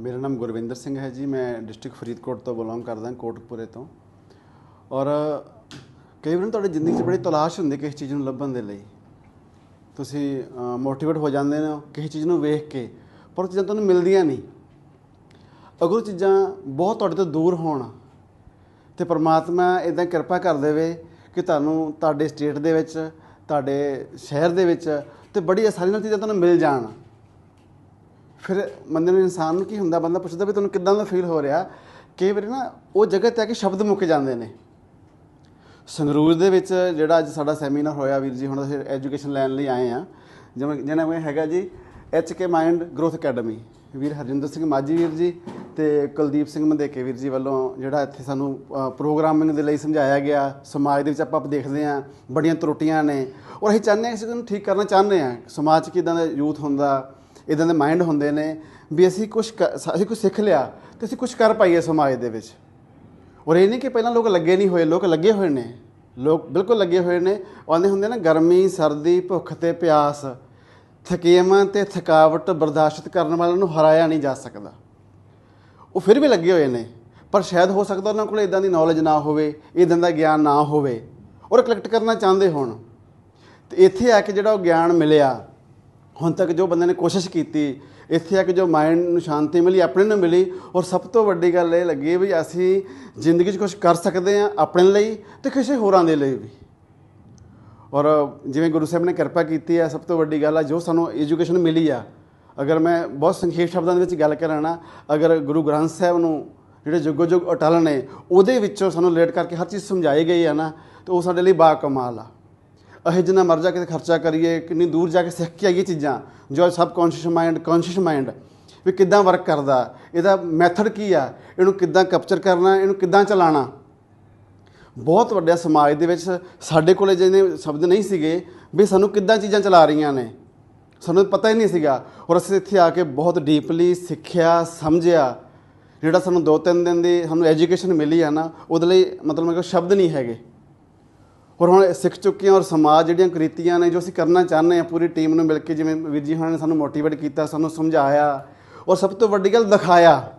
ਮੇਰਾ ਨਾਮ ਗੁਰਵਿੰਦਰ ਸਿੰਘ ਹੈ ਜੀ, ਮੈਂ ਡਿਸਟ੍ਰਿਕਟ ਫਰੀਦਕੋਟ ਤੋਂ ਬਿਲੋਂਗ ਕਰਦਾ, ਕੋਟਕਪੁਰੇ ਤੋਂ। ਔਰ ਕਈ ਵਾਰ ਤੁਹਾਡੀ ਜ਼ਿੰਦਗੀ 'ਚ ਬੜੀ ਤਲਾਸ਼ ਹੁੰਦੀ ਕਿਸੇ ਚੀਜ਼ ਨੂੰ ਲੱਭਣ ਦੇ ਲਈ। ਤੁਸੀਂ ਮੋਟੀਵੇਟ ਹੋ ਜਾਂਦੇ ਨੇ ਕਿਸੇ ਚੀਜ਼ ਨੂੰ ਵੇਖ ਕੇ, ਪਰ ਉਹ ਚੀਜ਼ਾਂ ਤੁਹਾਨੂੰ ਮਿਲਦੀਆਂ ਨਹੀਂ। ਅਗਰ ਉਹ ਚੀਜ਼ਾਂ ਬਹੁਤ ਤੁਹਾਡੇ ਤੋਂ ਦੂਰ ਹੋਣ ਤੇ ਪ੍ਰਮਾਤਮਾ ਇਦਾਂ ਕਿਰਪਾ ਕਰ ਦੇਵੇ ਕਿ ਤੁਹਾਨੂੰ ਤੁਹਾਡੇ ਸਟੇਟ ਦੇ ਵਿੱਚ, ਤੁਹਾਡੇ ਸ਼ਹਿਰ ਦੇ ਵਿੱਚ ਤੇ ਬੜੀ ਆਸਾਨੀ ਨਾਲ ਚੀਜ਼ਾਂ ਤੁਹਾਨੂੰ ਮਿਲ ਜਾਣ। ਫਿਰ ਬੰਦੇ ਨੂੰ ਇਨਸਾਨ ਨੂੰ ਕੀ ਹੁੰਦਾ, ਬੰਦਾ ਪੁੱਛਦਾ ਵੀ ਤੁਹਾਨੂੰ ਕਿੱਦਾਂ ਦਾ ਫੀਲ ਹੋ ਰਿਹਾ? ਕਈ ਵਾਰੀ ਨਾ ਉਹ ਜਗ੍ਹਾ ਤੇ ਆ ਕੇ ਸ਼ਬਦ ਮੁੱਕ ਜਾਂਦੇ ਨੇ। ਸੰਗਰੂਰ ਦੇ ਵਿੱਚ ਜਿਹੜਾ ਅੱਜ ਸਾਡਾ ਸੈਮੀਨਾਰ ਹੋਇਆ ਵੀਰ ਜੀ, ਹੁਣ ਅਸੀਂ ਐਜੂਕੇਸ਼ਨ ਲੈਣ ਲਈ ਆਏ ਆ ਜਿਵੇਂ ਜਿਹਨਾਂ ਵਿੱਚ ਹੈਗਾ G H K mind growth academy ਵੀਰ ਹਰਜਿੰਦਰ ਸਿੰਘ ਮਾਜੀ ਵੀਰ ਜੀ ਤੇ ਕੁਲਦੀਪ ਸਿੰਘ ਮੰਦੇਕੇ ਵੀਰ ਜੀ ਵੱਲੋਂ ਜਿਹੜਾ ਇੱਥੇ ਸਾਨੂੰ ਪ੍ਰੋਗਰਾਮਿੰਗ ਦੇ ਲਈ ਸਮਝਾਇਆ ਗਿਆ। ਸਮਾਜ ਦੇ ਵਿੱਚ ਆਪਾਂ ਦੇਖਦੇ ਆ ਬੜੀਆਂ ਤਰੁੱਟੀਆਂ ਨੇ। ਔਰ ਅਸੀਂ ਚਾਹੁੰਦੇ ਹਾਂ ਕਿ ਅਸੀਂ ਉਹਨੂੰ ਠੀਕ ਕਰਨਾ ਚਾਹੁੰਦੇ ਆ ਸਮਾਜ 'ਚ ਕਿਦਾਂ ਦਾ ਯੂਥ ਹੁੰਦਾ ਇਦਾਂ ਦੇ ਮਾਈਂਡ ਹੁੰਦੇ ਨੇ ਵੀ ਅਸੀਂ ਕੁਝ ਅਸੀਂ ਕੁਝ ਸਿੱਖ ਲਿਆ ਤੇ ਅਸੀਂ ਕੁਝ ਕਰ ਪਾਈਏ ਸਮਾਜ ਦੇ ਵਿੱਚ। ਔਰ ਇਹ ਨਹੀਂ ਕਿ ਪਹਿਲਾਂ ਲੋਕ ਲੱਗੇ ਨਹੀਂ ਹੋਏ, ਲੋਕ ਲੱਗੇ ਹੋਏ ਨੇ। ਲੋਕ ਬਿਲਕੁਲ ਲੱਗੇ ਹੋਏ ਨੇ। ਉਹ ਹੁੰਦੇ ਨਾ, ਗਰਮੀ, ਸਰਦੀ, ਭੁੱਖ ਤੇ ਪਿਆਸ, ਥਕੇਵਾਂ ਤੇ ਥਕਾਵਟ ਬਰਦਾਸ਼ਤ ਕਰਨ ਵਾਲਿਆਂ ਨੂੰ ਹਰਾਇਆ ਨਹੀਂ ਜਾ ਸਕਦਾ। ਉਹ ਫਿਰ ਵੀ ਲੱਗੇ ਹੋਏ ਨੇ। ਪਰ ਸ਼ਾਇਦ ਹੋ ਸਕਦਾ ਉਹਨਾਂ ਕੋਲ ਇਦਾਂ ਦੀ ਨੌਲੇਜ ਨਾ ਹੋਵੇ ਇਦਾਂ ਦਾ ਗਿਆਨ ਨਾ ਹੋਵੇ। ਔਰ ਕਲੈਕਟ ਕਰਨਾ ਚਾਹੁੰਦੇ ਹੋਣ। ਤੇ ਇੱਥੇ ਆ ਕੇ ਜਿਹੜਾ ਉਹ ਗਿਆਨ ਮਿਲਿਆ ਹੁਣ ਤੱਕ ਜੋ ਬੰਦੇ ਨੇ ਕੋਸ਼ਿਸ਼ ਕੀਤੀ, ਇੱਥੇ ਆ ਕੇ ਜੋ ਮਾਈਂਡ ਨੂੰ ਸ਼ਾਂਤੀ ਮਿਲੀ, ਆਪਣੇ ਨੂੰ ਮਿਲੀ, ਔਰ ਸਭ ਤੋਂ ਵੱਡੀ ਗੱਲ ਇਹ ਲੱਗੀ ਵੀ ਅਸੀਂ ਜ਼ਿੰਦਗੀ 'ਚ ਕੁਝ ਕਰ ਸਕਦੇ ਹਾਂ ਆਪਣੇ ਲਈ ਤੇ ਕਿਸੇ ਹੋਰਾਂ ਦੇ ਲਈ ਵੀ। ਔਰ ਜਿਵੇਂ ਗੁਰੂ ਸਾਹਿਬ ਨੇ ਕਿਰਪਾ ਕੀਤੀ ਆ, ਸਭ ਤੋਂ ਵੱਡੀ ਗੱਲ ਆ, ਜੋ ਸਾਨੂੰ ਐਜੂਕੇਸ਼ਨ ਮਿਲੀ ਆ, ਅਗਰ ਮੈਂ ਬਹੁਤ ਸੰਖੇਪ ਸ਼ਬਦਾਂ ਦੇ ਵਿੱਚ ਗੱਲ ਕਰਾਂ ਨਾ, ਅਗਰ ਗੁਰੂ ਗ੍ਰੰਥ ਸਾਹਿਬ ਨੂੰ ਜਿਹੜੇ ਜੁਗੋ ਜੁਗ ਅਟਲ ਨੇ, ਉਹਦੇ ਵਿੱਚੋਂ ਸਾਨੂੰ ਰਿਲੇਟ ਕਰਕੇ ਹਰ ਚੀਜ਼ ਸਮਝਾਈ ਗਈ ਆ ਨਾ, ਤੇ ਉਹ ਸਾਡੇ ਲਈ ਬਾ ਕਮਾਲ ਆ। ਅਸੀਂ ਜਿੰਨਾ ਮਰ ਜਾ ਕੇ ਖਰਚਾ ਕਰੀਏ, ਕਿੰਨੀ ਦੂਰ ਜਾ ਕੇ ਸਿੱਖ ਕੇ ਆਈਏ ਚੀਜ਼ਾਂ, ਜੋ subconscious mind conscious mind ਵੀ ਕਿੱਦਾਂ ਵਰਕ ਕਰਦਾ, ਇਹਦਾ ਮੈਥਡ ਕੀ ਆ? ਇਹਨੂੰ ਕਿੱਦਾਂ ਕੈਪਚਰ ਕਰਨਾ, ਇਹਨੂੰ ਕਿੱਦਾਂ ਚਲਾਉਣਾ? ਬਹੁਤ ਵੱਡੇ ਸਮਾਜ ਦੇ ਵਿੱਚ ਸਾਡੇ ਕੋਲੇ ਜਿਹਨੇ ਸ਼ਬਦ ਨਹੀਂ ਸੀਗੇ ਵੀ ਸਾਨੂੰ ਕਿੱਦਾਂ ਚੀਜ਼ਾਂ ਚਲਾ ਰਹੀਆਂ ਨੇ। ਸਾਨੂੰ ਪਤਾ ਹੀ ਨਹੀਂ ਸੀਗਾ। ਔਰ ਅਸੀਂ ਇੱਥੇ ਆ ਕੇ ਬਹੁਤ ਡੀਪਲੀ ਸਿੱਖਿਆ, ਸਮਝਿਆ। ਜਿਹੜਾ ਸਾਨੂੰ ਦੋ ਤਿੰਨ ਦਿਨ ਦੀ ਸਾਨੂੰ ਐਜੂਕੇਸ਼ਨ ਮਿਲੀ ਆ ਨਾ, ਉਹਦੇ ਲਈ ਮਤਲਬ ਮੇਰੇ ਕੋਲ ਸ਼ਬਦ ਨਹੀਂ ਹੈਗੇ। ਔਰ ਹੁਣ ਸਿੱਖ ਚੁੱਕੇ ਹਾਂ ਔਰ ਸਮਾਜ ਜਿਹੜੀਆਂ ਕ੍ਰਿਤੀਆਂ ਨੇ ਜੋ ਅਸੀਂ ਕਰਨਾ ਚਾਹੁੰਦੇ ਹਾਂ, ਪੂਰੀ ਟੀਮ ਨੂੰ ਮਿਲ ਕੇ ਜਿਵੇਂ ਵੀਰ ਜੀ ਹੋਣਾ ਨੇ ਸਾਨੂੰ ਮੋਟੀਵੇਟ ਕੀਤਾ, ਸਾਨੂੰ ਸਮਝਾਇਆ ਔਰ ਸਭ ਤੋਂ ਵੱਡੀ ਗੱਲ ਦਿਖਾਇਆ।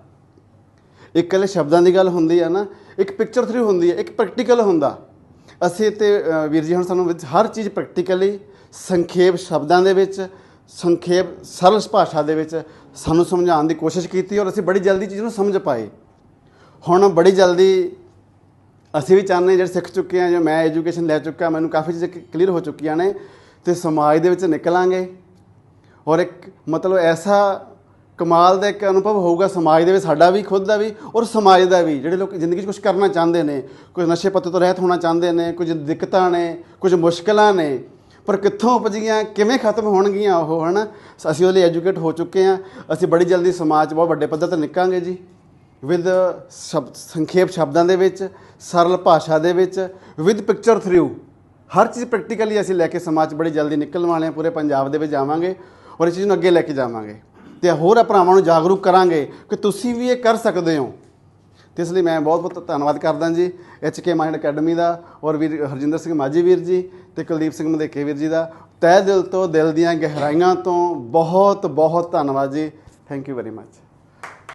ਇੱਕ ਇਕੱਲੇ ਸ਼ਬਦਾਂ ਦੀ ਗੱਲ ਹੁੰਦੀ ਹੈ ਨਾ, ਇੱਕ ਪਿਕਚਰ ਥਰੂ ਹੁੰਦੀ ਹੈ ਇੱਕ ਪ੍ਰੈਕਟੀਕਲ ਹੁੰਦਾ। ਅਸੀਂ ਤੇ ਵੀਰ ਜੀ ਹੁਣ ਸਾਨੂੰ ਹਰ ਚੀਜ਼ ਪ੍ਰੈਕਟੀਕਲੀ ਸੰਖੇਪ ਸ਼ਬਦਾਂ ਦੇ ਵਿੱਚ, ਸੰਖੇਪ ਸਰਲ ਭਾਸ਼ਾ ਦੇ ਵਿੱਚ ਸਾਨੂੰ ਸਮਝਾਉਣ ਦੀ ਕੋਸ਼ਿਸ਼ ਕੀਤੀ ਔਰ ਅਸੀਂ ਬੜੀ ਜਲਦੀ ਚੀਜ਼ ਨੂੰ ਸਮਝ ਪਾਏ। ਹੁਣ ਬੜੀ ਜਲਦੀ ਅਸੀਂ ਵੀ ਚਾਹੁੰਦੇ ਹਾਂ ਜਿਹੜੇ ਸਿੱਖ ਚੁੱਕੇ ਹਾਂ ਜੋ ਮੈਂ ਐਜੂਕੇਸ਼ਨ ਲੈ ਚੁੱਕਾ, ਮੈਨੂੰ ਕਾਫੀ ਚੀਜ਼ਾਂ ਕਲੀਅਰ ਹੋ ਚੁੱਕੀਆਂ ਨੇ ਤੇ ਸਮਾਜ ਦੇ ਵਿੱਚ ਨਿਕਲਾਂਗੇ। ਔਰ ਇੱਕ ਮਤਲਬ ਐਸਾ ਕਮਾਲ ਦਾ ਇੱਕ ਅਨੁਭਵ ਹੋਊਗਾ ਸਮਾਜ ਦੇ ਵਿੱਚ, ਸਾਡਾ ਵੀ, ਖੁਦ ਦਾ ਵੀ ਔਰ ਸਮਾਜ ਦਾ ਵੀ, ਜਿਹੜੇ ਲੋਕ ਜ਼ਿੰਦਗੀ 'ਚ ਕੁਝ ਕਰਨਾ ਚਾਹੁੰਦੇ ਨੇ ਕੁਝ ਨਸ਼ੇ ਪੱਤੇ ਤੋਂ ਰਹਿਤ ਹੋਣਾ ਚਾਹੁੰਦੇ ਨੇ, ਕੁਝ ਦਿੱਕਤਾਂ ਨੇ, ਕੁਝ ਮੁਸ਼ਕਲਾਂ ਨੇ, ਪਰ ਕਿੱਥੋਂ ਉਪਜੀਆਂ, ਕਿਵੇਂ ਖਤਮ ਹੋਣਗੀਆਂ ਉਹ, ਹਨਾ? ਅਸੀਂ ਉਹਦੇ ਲਈ ਐਜੂਕੇਟ ਹੋ ਚੁੱਕੇ ਹਾਂ ਅਸੀਂ ਬੜੀ ਜਲਦੀ ਸਮਾਜ 'ਚ ਬਹੁਤ ਵੱਡੇ ਪੱਧਰ ਤੇ ਨਿਕਾਂਗੇ ਜੀ। ਵਿਦ ਸ਼ਬਦ ਸੰਖੇਪ ਸ਼ਬਦਾਂ ਦੇ ਵਿੱਚ, ਸਰਲ ਭਾਸ਼ਾ ਦੇ ਵਿੱਚ, ਵਿਦ ਪਿਕਚਰ ਥਰੂ ਹਰ ਚੀਜ਼ ਪ੍ਰੈਕਟੀਕਲੀ ਅਸੀਂ ਲੈ ਕੇ ਸਮਾਜ 'ਚ ਬੜੀ ਜਲਦੀ ਨਿਕਲਣ ਵਾਲੇ ਹਾਂ, ਪੂਰੇ ਪੰਜਾਬ ਦੇ ਵਿੱਚ ਜਾਵਾਂਗੇ ਔਰ ਇਸ ਚੀਜ਼ ਨੂੰ ਅੱਗੇ ਲੈ ਕੇ ਜਾਵਾਂਗੇ। ਤੇ ਹੋਰ ਭਰਾਵਾਂ ਨੂੰ ਜਾਗਰੂਕ ਕਰਾਂਗੇ ਕਿ ਤੁਸੀਂ ਵੀ ਇਹ ਕਰ ਸਕਦੇ ਹੋ। ਤੇ ਇਸ ਲਈ ਮੈਂ ਬਹੁਤ ਬਹੁਤ ਧੰਨਵਾਦ ਕਰਦਾ G H K mind academy ਦਾ ਔਰ ਵੀਰ ਹਰਜਿੰਦਰ ਸਿੰਘ ਮਾਜੀ ਵੀਰ ਜੀ ਤੇ ਕੁਲਦੀਪ ਸਿੰਘ ਮਧੇਕੇ ਵੀਰ ਜੀ ਦਾ। ਤਹਿ ਦਿਲ ਤੋਂ ਦਿਲ ਦੀਆਂ ਗਹਿਰਾਈਆਂ ਤੋਂ ਬਹੁਤ ਬਹੁਤ ਧੰਨਵਾਦ ਜੀ। Thank you very much